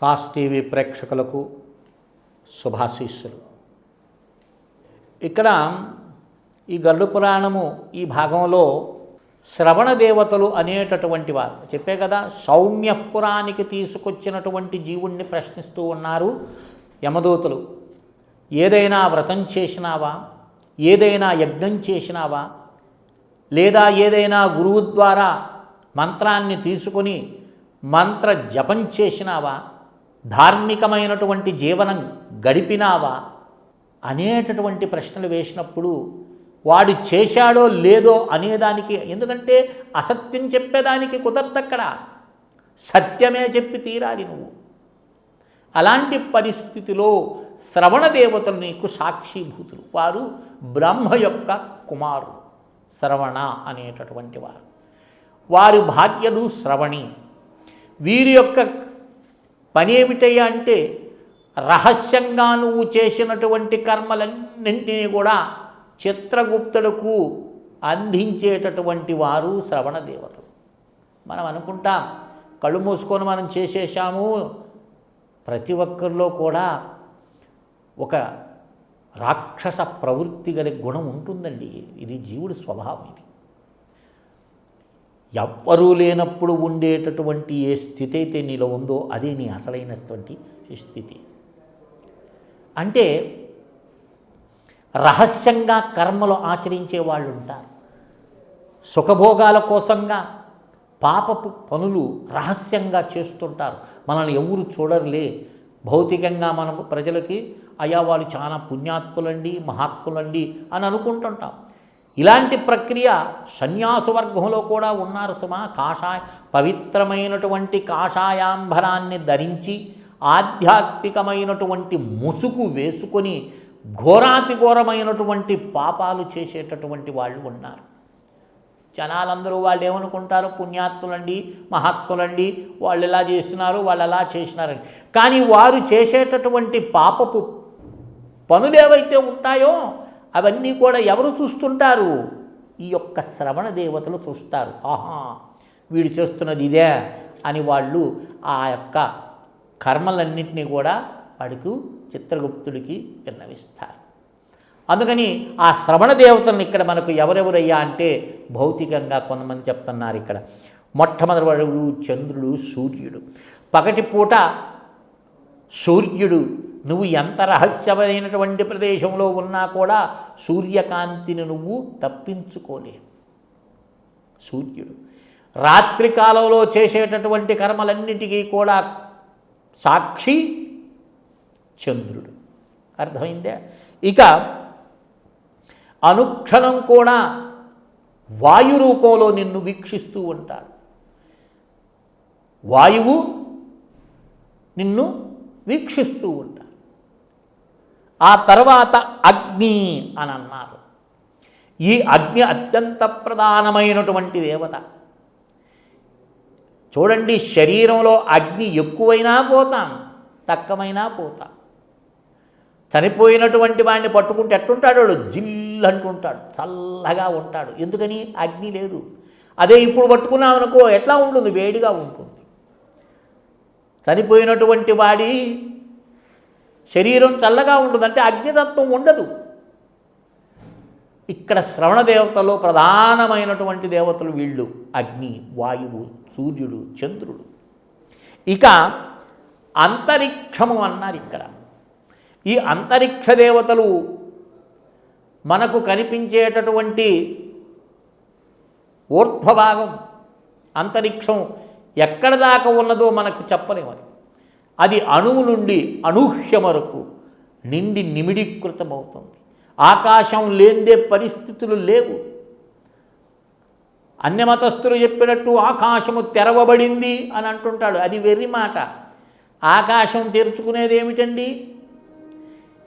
Sauce TV ప్రేక్షకులకు శుభాశీస్సులు. ఇక్కడ ఈ గరుడు పురాణము ఈ భాగంలో శ్రవణ దేవతలు అనేటటువంటి వారు. చెప్పే కదా సౌమ్యపురానికి తీసుకొచ్చినటువంటి జీవుణ్ణి ప్రశ్నిస్తూ ఉన్నారు యమదూతలు. ఏదైనా వ్రతం చేసినావా? ఏదైనా యజ్ఞం చేసినావా? లేదా ఏదైనా గురువు ద్వారా మంత్రాన్ని తీసుకొని మంత్ర జపం చేసినావా? ధార్మికమైనటువంటి జీవనం గడిపినావా అనేటటువంటి ప్రశ్నలు వేసినప్పుడు వాడు చేశాడో లేదో అనేదానికి ఎందుకంటే అసత్యం చెప్పేదానికి కుదరదక్కడ. సత్యమే చెప్పి తీరాలి నువ్వు. అలాంటి పరిస్థితిలో శ్రవణ దేవతలు నీకు సాక్షిభూతులు. వారు బ్రహ్మ యొక్క కుమారులు. శ్రవణ అనేటటువంటి వారు. వారి భార్యలు శ్రవణి. వీరి యొక్క పని ఏమిటయ్యా అంటే రహస్యంగా నువ్వు చేసినటువంటి కర్మలన్నింటినీ కూడా చిత్రగుప్తులకు అందించేటటువంటి వారు శ్రవణ దేవతలు. మనం అనుకుంటాం కళ్ళు మూసుకొని మనం చేసేసాము ప్రతి ఒక్కరిలో కూడా ఒక రాక్షస ప్రవృత్తి గల గుణం ఉంటుందండి. ఇది జీవుడి స్వభావం ఇది. ఎవ్వరూ లేనప్పుడు ఉండేటటువంటి ఏ స్థితి అయితే నీలో ఉందో అదే నీ అసలైనటువంటి స్థితి. అంటే రహస్యంగా కర్మలు ఆచరించే వాళ్ళు ఉంటారు సుఖభోగాల కోసంగా పాపపు పనులు రహస్యంగా చేస్తుంటారు. మనల్ని ఎవరు చూడరులే. భౌతికంగా మనం ప్రజలకి అయ్యా వాళ్ళు చాలా పుణ్యాత్ములండి మహాత్ములండి అని అనుకుంటుంటాం. ఇలాంటి ప్రక్రియ సన్యాసు వర్గంలో కూడా ఉన్నారు సుమా. కాషాయ పవిత్రమైనటువంటి కాషాయాంబరాన్ని ధరించి ఆధ్యాత్మికమైనటువంటి ముసుగు వేసుకొని ఘోరాతి ఘోరమైనటువంటి పాపాలు చేసేటటువంటి వాళ్ళు ఉన్నారు. జనాలందరూ వాళ్ళు ఏమనుకుంటారు పుణ్యాత్ములండి మహాత్ములండి వాళ్ళు ఎలా చేస్తున్నారు? వాళ్ళు ఎలా చేసినారని. కానీ వారు చేసేటటువంటి పాపపు పనులు ఏవైతే ఉంటాయో అవన్నీ కూడా ఎవరు చూస్తుంటారు? ఈ యొక్క శ్రవణ దేవతలు చూస్తారు. ఆహా వీడు చేస్తున్నది ఇదే అని వాళ్ళు ఆ యొక్క కర్మలన్నింటినీ కూడా వాడికి చిత్రగుప్తుడికి విన్నవిస్తారు. అందుకని ఆ శ్రవణ దేవతలను ఇక్కడ మనకు ఎవరెవరయ్యా అంటే భౌతికంగా కొంతమంది చెప్తున్నారు ఇక్కడ. మొట్టమొదటి వాడు చంద్రుడు సూర్యుడు. పగటిపూట సూర్యుడు నువ్వు ఎంత రహస్యమైనటువంటి ప్రదేశంలో ఉన్నా కూడా సూర్యకాంతిని నువ్వు తప్పించుకోలేవు. సూర్యుడు రాత్రికాలంలో చేసేటటువంటి కర్మలన్నిటికీ కూడా సాక్షి చంద్రుడు. అర్థమైందే? ఇక అనుక్షణం కూడా వాయు రూపంలో నిన్ను వీక్షిస్తూ ఉంటాడు. వాయువు నిన్ను వీక్షిస్తూ ఉంటాడు. ఆ తర్వాత అగ్ని అని అన్నారు. ఈ అగ్ని అత్యంత ప్రధానమైనటువంటి దేవత. చూడండి శరీరంలో అగ్ని ఎక్కువైనా పోతాం తక్కువైనా పోతాం. చనిపోయినటువంటి వాడిని పట్టుకుంటే ఎట్టుంటాడు వాడు? జిల్ అంటుంటాడు చల్లగా ఉంటాడు. ఎందుకని? అగ్ని లేదు. అదే ఇప్పుడు పట్టుకున్నాం అనుకో ఎట్లా ఉంటుంది? వేడిగా ఉంటుంది. చనిపోయినటువంటి వాడి శరీరం చల్లగా ఉంటుంది అంటే అగ్నితత్వం ఉండదు. ఇక్కడ శ్రవణ దేవతలో ప్రధానమైనటువంటి దేవతలు వీళ్ళు. అగ్ని వాయువు సూర్యుడు చంద్రుడు. ఇక అంతరిక్షము అన్నారు ఇక్కడ. ఈ అంతరిక్ష దేవతలు మనకు కనిపించేటటువంటి ఊర్ధ్వభాగం అంతరిక్షం ఎక్కడ దాకా ఉన్నదో మనకు చెప్పలేము అది అణువు నుండి అనూహ్యం వరకు నిండి నిమిడీకృతమవుతుంది. ఆకాశం లేందే పరిస్థితులు లేవు. అన్యమతస్థులు చెప్పినట్టు ఆకాశము తెరవబడింది అని అంటుంటాడు. అది వెర్రి మాట. ఆకాశం తెరుచుకునేది ఏమిటండి?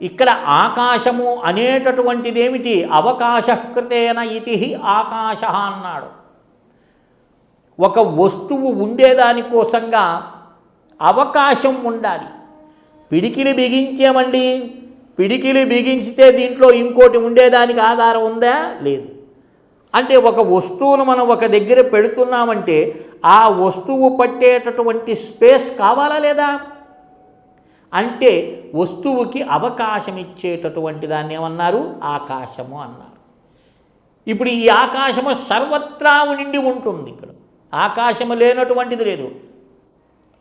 ఇక్కడ ఆకాశము అనేటటువంటిది ఏమిటి అవకాశకృతేన ఇతి ఆకాశ అన్నాడు. ఒక వస్తువు ఉండేదానికోసంగా అవకాశం ఉండాలి. పిడికిలి బిగించామండి? పిడికిలి బిగించితే దీంట్లో ఇంకోటి ఉండేదానికి ఆధారం ఉందా? లేదు. అంటే ఒక వస్తువును మనం ఒక దగ్గర పెడుతున్నామంటే ఆ వస్తువు పట్టేటటువంటి స్పేస్ కావాలా లేదా? అంటే వస్తువుకి అవకాశం ఇచ్చేటటువంటి దాన్ని ఏమన్నారు? ఆకాశము అన్నారు. ఇప్పుడు ఈ ఆకాశము సర్వత్రా నిండి ఉంటుంది ఇక్కడ. ఆకాశము లేనటువంటిది లేదు.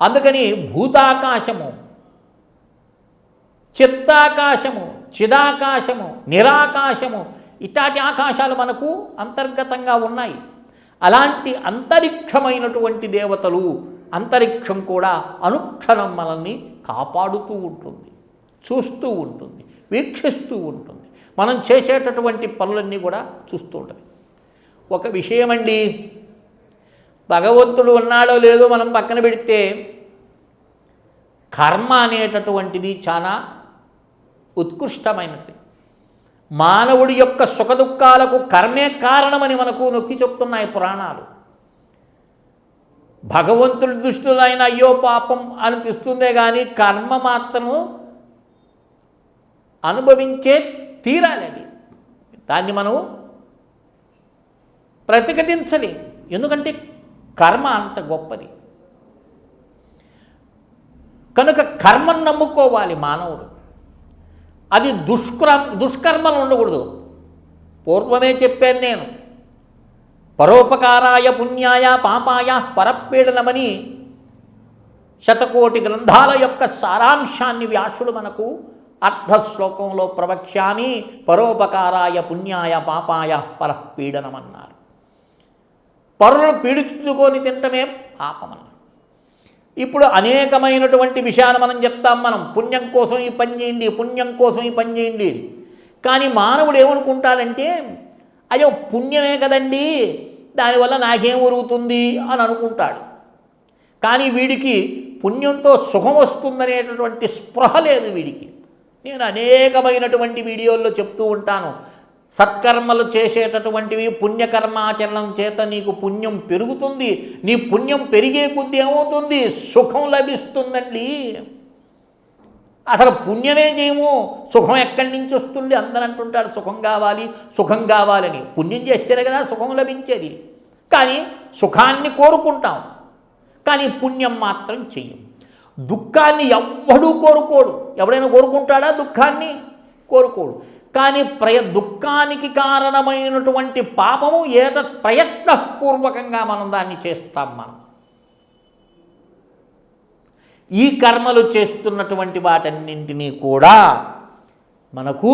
అందుకని భూతాకాశము చిత్తాకాశము చిదాకాశము నిరాకాశము ఇట్లాంటి ఆకాశాలు మనకు అంతర్గతంగా ఉన్నాయి. అలాంటి అంతరిక్షమైనటువంటి దేవతలు అంతరిక్షం కూడా అనుక్షణం మనల్ని కాపాడుతూ ఉంటుంది చూస్తూ ఉంటుంది వీక్షిస్తూ ఉంటుంది. మనం చేసేటటువంటి పనులన్నీ కూడా చూస్తూ ఉంటుంది ఒక విషయమండి భగవంతుడు ఉన్నాడో లేదో మనం పక్కన పెడితే కర్మ అనేటటువంటిది చాలా ఉత్కృష్టమైనది. మానవుడి యొక్క సుఖదుఖాలకు కర్మే కారణమని మనకు నొక్కి చెప్తున్నాయి పురాణాలు. భగవంతుడి దృష్టిలో ఆయన అయ్యో పాపం అనిపిస్తుందే కానీ కర్మ మాత్రము అనుభవించే తీరాలి అది. దాన్ని మనం ప్రతిఘటించలేము ఎందుకంటే కర్మ అంత గొప్పది. కనుక కర్మను నమ్ముకోవాలి మానవుడు. అది దుష్క్రమ దుష్కర్మలు ఉండకూడదు. పూర్వమే చెప్పాను నేను. పరోపకారాయ పుణ్యాయ పాపాయ పరపీడనమని శతకోటి గ్రంథాల యొక్క సారాంశాన్ని వ్యాసుడు మనకు అర్ధశ్లోకంలో ప్రవక్ష్యామి పరోపకారాయ పుణ్యాయ పాపాయ పరపీడనమన్నారు. పరులను పీడించుకొని తింటమే పాపమన్నారు ఇప్పుడు అనేకమైనటువంటి విషయాలు మనం చెప్తాం మనం. పుణ్యం కోసం ఈ పని చేయండి పుణ్యం కోసం ఈ పని చేయండి. కానీ మానవుడు ఏమనుకుంటాడంటే అయ్యో పుణ్యమే కదండి దానివల్ల నాకేం ఒరుగుతుంది అని అనుకుంటాడు. కానీ వీడికి పుణ్యంతో సుఖం వస్తుందనేటటువంటి స్పృహ లేదు వీడికి. నేను అనేకమైనటువంటి వీడియోల్లో చెప్తూ ఉంటాను. సత్కర్మలు చేసేటటువంటివి పుణ్యకర్మాచరణం చేత నీకు పుణ్యం పెరుగుతుంది. నీ పుణ్యం పెరిగే కొద్దీ ఏమవుతుంది? సుఖం లభిస్తుందండి. అసలు పుణ్యమే చేయము. సుఖం ఎక్కడి నుంచి వస్తుంది? అందరూ అంటుంటారు సుఖం కావాలి సుఖం కావాలని. పుణ్యం చేస్తేనే కదా సుఖం లభించేది. కానీ సుఖాన్ని కోరుకుంటాం. కానీ పుణ్యం మాత్రం చెయ్యం. దుఃఖాన్ని ఎవ్వడూ కోరుకోడు. ఎవడైనా కోరుకుంటాడా దుఃఖాన్ని? కోరుకోడు. కానీ ప్రయ దుఃఖానికి కారణమైనటువంటి పాపము ఏద ప్రయత్నపూర్వకంగా మనం దాన్ని చేస్తాం మనం. ఈ కర్మలు చేస్తున్నటువంటి వాటన్నింటినీ కూడా మనకు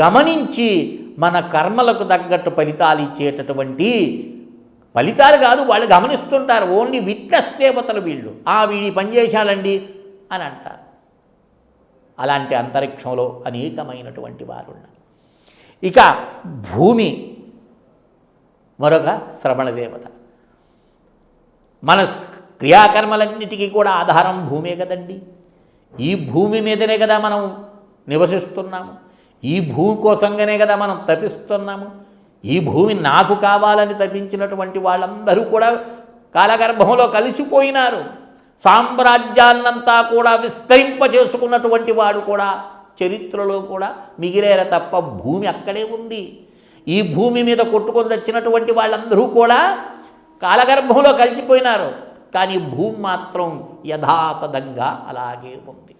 గమనించి మన కర్మలకు తగ్గట్టు ఫలితాలు ఇచ్చేటటువంటి ఫలితాలు కాదు వాళ్ళు గమనిస్తుంటారు ఓన్లీ విట్నెస్ దేవతలు వీళ్ళు. ఆ వీడి పని చేశాడండి అని అంటారు. అలాంటి అంతరిక్షంలో అనేకమైనటువంటి వారు ఉన్నారు ఇక భూమి మరొక శ్రవణ దేవత. మన క్రియాకర్మలన్నిటికీ కూడా ఆధారం భూమే కదండి. ఈ భూమి మీదనే కదా మనం నివసిస్తున్నాము. ఈ భూమి కోసంగానే కదా మనం తపిస్తున్నాము. ఈ భూమి నాకు కావాలని తపించినటువంటి వాళ్ళందరూ కూడా కాలగర్భంలో కలిసిపోయినారు. సామ్రాజ్యాన్నంతా కూడా విస్తరింప చేసుకున్నటువంటి వాడు కూడా చరిత్రలో కూడా మిగిలేర తప్ప భూమి అక్కడే ఉంది. ఈ భూమి మీద కొట్టుకొని వచ్చినటువంటి వాళ్ళందరూ కూడా కాలగర్భంలో కలిసిపోయినారు. కానీ భూమి మాత్రం యథాతథంగా అలాగే ఉంది.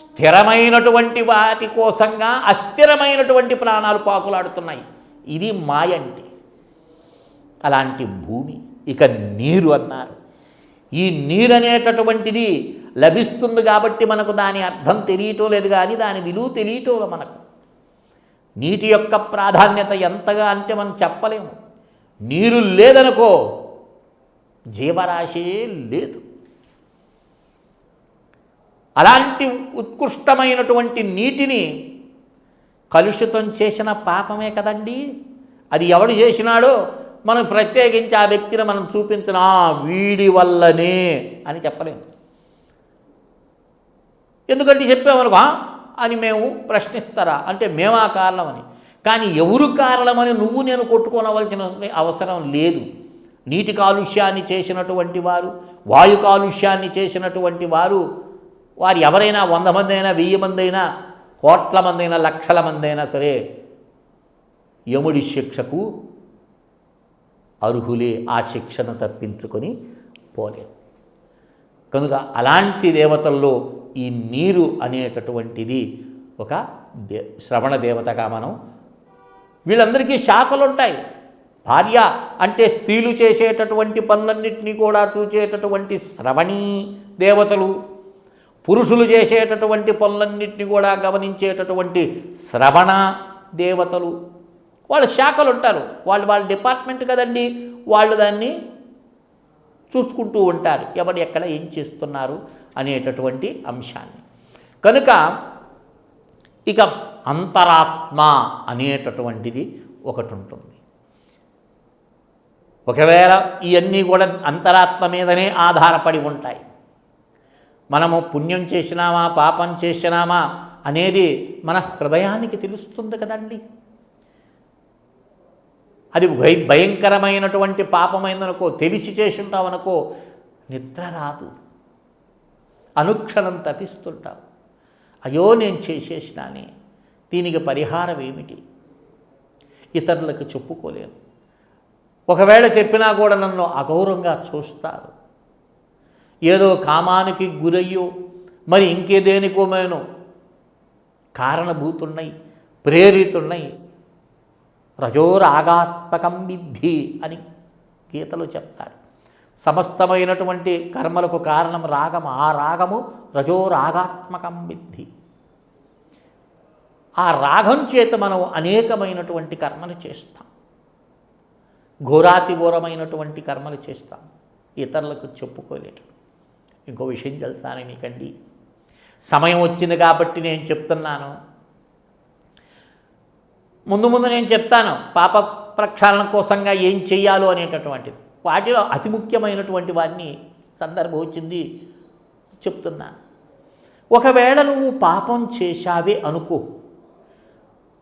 స్థిరమైనటువంటి వాటి కోసంగా అస్థిరమైనటువంటి ప్రాణాలు పాకులాడుతున్నాయి. ఇది మాయంటి అలాంటి భూమి ఇక నీరు అన్నారు. ఈ నీరు అనేటటువంటిది లభిస్తుంది కాబట్టి మనకు దాని అర్థం తెలియటం లేదు కానీ దాని విలువ తెలియటం మనకు. నీటి యొక్క ప్రాధాన్యత ఎంతగా అంటే మనం చెప్పలేము. నీరు లేదనుకో జీవరాశి లేదు. అలాంటి ఉత్కృష్టమైనటువంటి నీటిని కలుషితం చేసిన పాపమే కదండి. అది ఎవడు చేసినాడో మనం ప్రత్యేకించి ఆ వ్యక్తిని మనం చూపించిన వీడి వల్లనే అని చెప్పలేము. ఎందుకంటే చెప్పామనుకో అని మేము ప్రశ్నిస్తారా? అంటే మేమా కారణమని. కానీ ఎవరు కారణమని నువ్వు నేను కొట్టుకోనవలసిన అవసరం లేదు. నీటి కాలుష్యాన్ని చేసినటువంటి వారు వాయు కాలుష్యాన్ని చేసినటువంటి వారు వారు ఎవరైనా వంద మంది అయినా వెయ్యి మంది అయినా కోట్ల మంది అయినా లక్షల మంది అయినా సరే యముడి శిక్షకు అర్హులే. ఆ శిక్షను తప్పించుకొని పోలే కనుక అలాంటి దేవతల్లో ఈ నీరు అనేటటువంటిది ఒక దే శ్రవణ దేవతగా మనం వీళ్ళందరికీ శాఖలు ఉంటాయి భార్య అంటే స్త్రీలు చేసేటటువంటి పనులన్నింటినీ కూడా చూచేటటువంటి శ్రవణీ దేవతలు పురుషులు చేసేటటువంటి పనులన్నింటినీ కూడా గమనించేటటువంటి శ్రవణ దేవతలు. వాళ్ళ శాఖలు ఉంటారు వాళ్ళు వాళ్ళ డిపార్ట్మెంట్ కదండి. వాళ్ళు దాన్ని చూసుకుంటూ ఉంటారు. ఎవరు ఎక్కడ ఏం చేస్తున్నారు అనేటటువంటి అంశాన్ని. కనుక ఇక అంతరాత్మ అనేటటువంటిది ఒకటి ఉంటుంది ఒకవేళ ఇవన్నీ కూడా అంతరాత్మ మీదనే ఆధారపడి ఉంటాయి. మనము పుణ్యం చేసినామా పాపం చేసినామా అనేది మన హృదయానికి తెలుస్తుంది కదండి. అది భయ భయంకరమైనటువంటి పాపమైందనుకో తెలిసి చేసుంటావనుకో నిద్ర రాదు. అనుక్షణం తపిస్తుంటావు అయ్యో నేను చేసేసినానే. దీనికి పరిహారం ఏమిటి? ఇతరులకు చెప్పుకోలేను. ఒకవేళ చెప్పినా కూడా నన్ను అగౌరవంగా చూస్తారు. ఏదో కామానికి గురయ్యో మరి ఇంకేదేనికోమేనో కారణభూతున్నాయి ప్రేరితున్నాయి రజోరాగాత్మకం విద్ధి అని గీతలో చెప్తారు సమస్తమైనటువంటి కర్మలకు కారణం రాగం. ఆ రాగము రజోరాగాత్మకం విద్ధి. ఆ రాగం చేత మనం అనేకమైనటువంటి కర్మలు చేస్తాం. ఘోరాతిఘోరమైనటువంటి కర్మలు చేస్తాం. ఇతరులకు చెప్పుకోలేటు ఇంకో విషయం తెలుసాను నీకండి? సమయం వచ్చింది కాబట్టి నేను చెప్తున్నాను. ముందు ముందు నేను చెప్తాను పాప ప్రక్షాళన కోసంగా ఏం చేయాలో అనేటటువంటిది. వాటిలో అతి ముఖ్యమైనటువంటి వాడిని సందర్భం వచ్చింది చెప్తున్నాను ఒకవేళ నువ్వు పాపం చేశావే అనుకో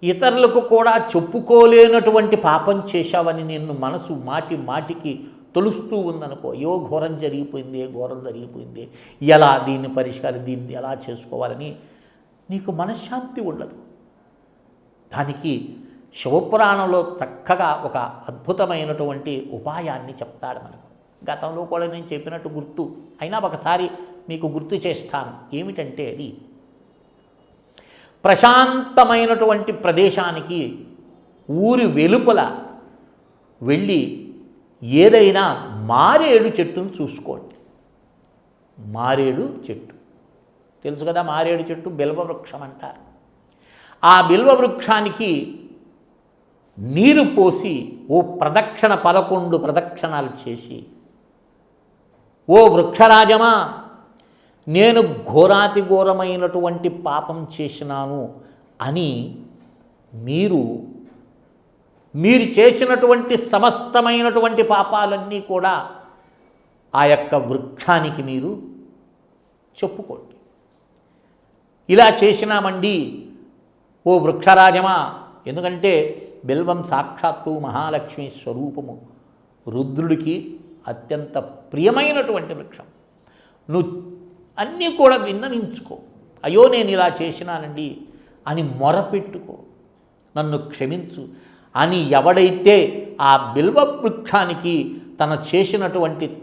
ఇతరులకు కూడా చెప్పుకోలేనటువంటి పాపం చేశావని నిన్ను మనసు మాటి మాటికి తొలుస్తూ ఉందనుకో. అయ్యో ఘోరం జరిగిపోయింది ఘోరం జరిగిపోయింది ఎలా దీన్ని పరిష్కారం దీన్ని ఎలా చేసుకోవాలని నీకు మనశ్శాంతి ఉండదు. దానికి శివపురాణంలో చక్కగా ఒక అద్భుతమైనటువంటి ఉపాయాన్ని చెప్తాడు మనకు. గతంలో కూడా నేను చెప్పినట్టు గుర్తు. అయినా ఒకసారి మీకు గుర్తు చేస్తాను. ఏమిటంటే అది ప్రశాంతమైనటువంటి ప్రదేశానికి ఊరి వెలుపల వెళ్ళి ఏదైనా మారేడు చెట్టును చూసుకోండి. మారేడు చెట్టు. తెలుసు కదా మారేడు చెట్టు బిల్వ వృక్షం అంటారు. ఆ బిల్వ వృక్షానికి నీరు పోసి ఓ ప్రదక్షిణ పదకొండు ప్రదక్షిణాలు చేసి ఓ వృక్షరాజమా నేను ఘోరాతి ఘోరమైనటువంటి పాపం చేసినాను అని మీరు మీరు చేసినటువంటి సమస్తమైనటువంటి పాపాలన్నీ కూడా ఆ యొక్క వృక్షానికి మీరు చెప్పుకోండి. ఇలా చేసినామండి ఓ వృక్షరాజమా. ఎందుకంటే బిల్వం సాక్షాత్తు మహాలక్ష్మి స్వరూపము. రుద్రుడికి అత్యంత ప్రియమైనటువంటి వృక్షం. నువ్వు అన్నీ కూడా విన్నవించుకో. అయ్యో నేను ఇలా చేసినానండి అని మొరపెట్టుకో. నన్ను క్షమించు. అని ఎవడైతే ఆ బిల్వ వృక్షానికి తన చేసినటువంటి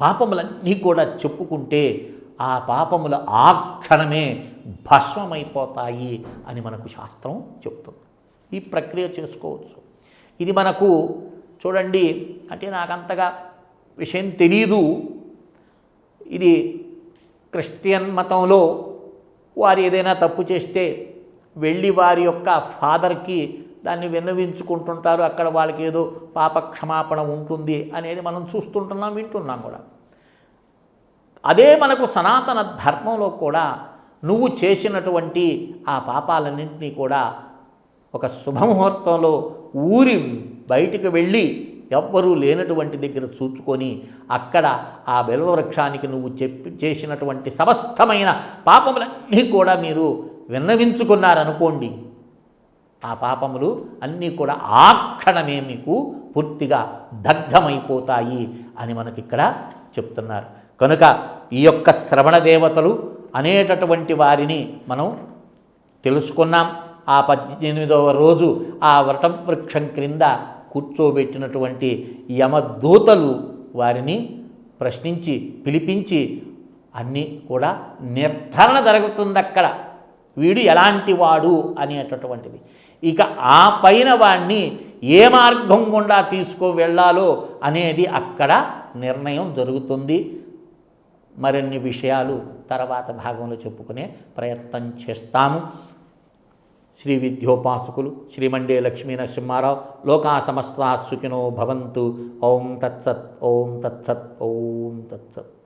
పాపములన్నీ కూడా చెప్పుకుంటే ఆ పాపములు ఆ క్షణమే భస్మమైపోతాయి అని మనకు శాస్త్రం చెప్తుంది. ఈ ప్రక్రియ చేసుకోవచ్చు. ఇది మనకు చూడండి అంటే నాకు అంతగా విషయం తెలీదు. ఇది క్రిస్టియన్ మతంలో వారు ఏదైనా తప్పు చేస్తే వెళ్ళి వారి యొక్క ఫాదర్కి దాన్ని విన్నవించుకుంటుంటారు. అక్కడ వాళ్ళకి ఏదో పాప క్షమాపణ ఉంటుంది అనేది మనం చూస్తుంటున్నాం వింటున్నాం కూడా. అదే మనకు సనాతన ధర్మంలో కూడా నువ్వు చేసినటువంటి ఆ పాపాలన్నింటినీ కూడా ఒక శుభముహూర్తంలో ఊరి బయటికి వెళ్ళి ఎవ్వరూ లేనటువంటి దగ్గర చూచుకొని అక్కడ ఆ బెల్వ వృక్షానికి నువ్వు చెప్పి చేసినటువంటి సమస్తమైన పాపములన్నీ కూడా మీరు విన్నవించుకున్నారనుకోండి. ఆ పాపములు అన్నీ కూడా ఆ క్షణమే మీకు పూర్తిగా దగ్ధమైపోతాయి అని మనకిక్కడ చెప్తున్నారు. కనుక ఈ యొక్క శ్రవణ దేవతలు అనేటటువంటి వారిని మనం తెలుసుకున్నాం. ఆ పద్దెనిమిదవ రోజు ఆ వ్రతం వృక్షం క్రింద కూర్చోబెట్టినటువంటి యమదూతలు వారిని ప్రశ్నించి పిలిపించి అన్నీ కూడా నిర్ధారణ జరుగుతుంది అక్కడ వీడు ఎలాంటి వాడు అనేటటువంటిది. ఇక ఆ పైన వాడిని ఏ మార్గం గుండా తీసుకు వెళ్ళాలో అనేది అక్కడ నిర్ణయం జరుగుతుంది. మరిన్ని విషయాలు తర్వాత భాగంలో చెప్పుకునే ప్రయత్నం చేస్తాము. శ్రీ విద్యోపాసకులు శ్రీమండే లక్ష్మీ నరసింహారావు లోకా సమస్తా సుఖినో భవంతు. ఓం తత్సత్ ఓం తత్సత్ ఓం తత్సత్.